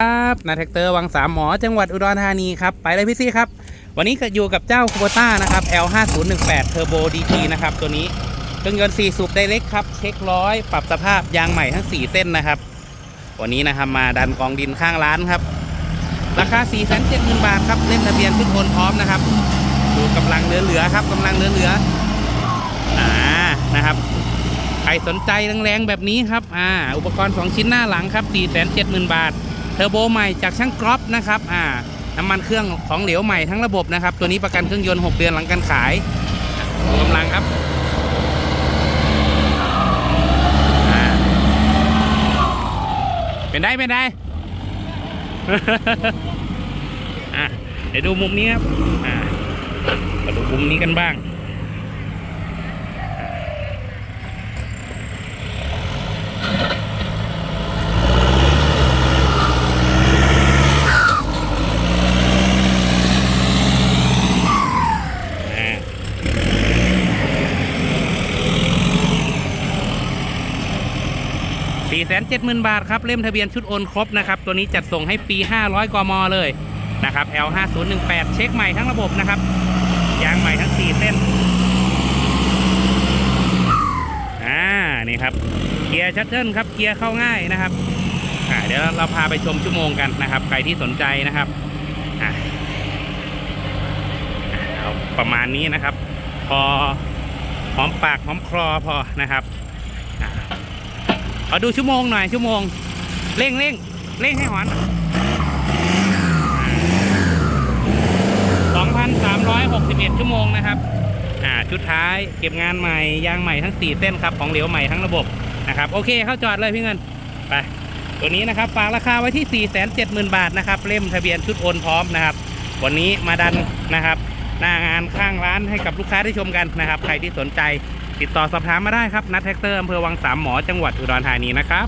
ครับนาแท็กเตอร์วังสามหมอจังหวัดอุดรธานีครับ ไปเลยพี่ซี่ครับ วันนี้ก็อยู่กับเจ้าคูโบต้านะครับ L5018 Turbo DT นะครับ ตัวนี้เครื่องยนต์4สูบไดเล็กครับ เช็คร้อยปรับสภาพยางใหม่ทั้ง 4 เส้นนะครับ วันนี้นะครับมาดันกองดินข้างร้านครับ ราคา 4 7 0 0 0 0บาทครับ เล่มทะเบียนขึ้นโอนพร้อมนะครับ ดูกำลังเหลือๆครับกำลังเหลือๆอ่านะครับใครสนใจแรงๆแบบนี้ครับอ่าอุปกรณ์ 2 ชิ้นหน้าหลังครับ470,000 บาท เทอร์โบใหม่จากช่างกรอบนะครับอ่าน้ำมันเครื่องของเหลวใหม่ทั้งระบบนะครับ ตัวนี้ประกันเครื่องยนต์ 6 เดือนหลังการขายกำลังครับเป็นได้เป็นได้อะเดี๋ยวดูมุมนี้ครับอ่ามาดูมุมนี้กันบ้าง สี่แสนเจ็ดหมื่นบาทครับ เล่มทะเบียนชุดโอนครบนะครับ ตัวนี้จัดส่งให้ฟรี500 กมเลยนะครับ L 5 0 1 8 เช็คใหม่ทั้งระบบนะครับ ยางใหม่ทั้ง 4 เส้น อ่า นี่ครับ เกียร์ชัตเทิลครับ เกียร์เข้าง่ายนะครับ อ่า เดี๋ยวเราพาไปชมชั่วโมงกันนะครับ ใครที่สนใจนะครับ อ่าเอาประมาณนี้นะครับ พอหอมปากหอมคลอพอนะครับ อ่าขอดูชั่วโมงหน่อยชั่วโมง เร่งเร่งเร่งให้หอน2,361 ชั่วโมงนะครับ อ่า ชุดท้ายเก็บงานใหม่ ยางใหม่ทั้ง 4 เส้นครับ ของเหลวใหม่ทั้งระบบนะครับ โอเค เข้าจอดเลยพี่เงิน ไป ตัวนี้นะครับ ฝากราคาไว้ที่ 470,000 บาทนะครับ เล่มทะเบียนชุดโอนพร้อมนะครับ วันนี้มาดันนะครับ หน้างานข้างร้านให้กับลูกค้าได้ชมกันนะครับ ใครที่สนใจ ติดต่อสอบถามมาได้ครับนัดแท็กเตอร์อำเภอวังสามหมอจังหวัดอุดรธานีนะครับ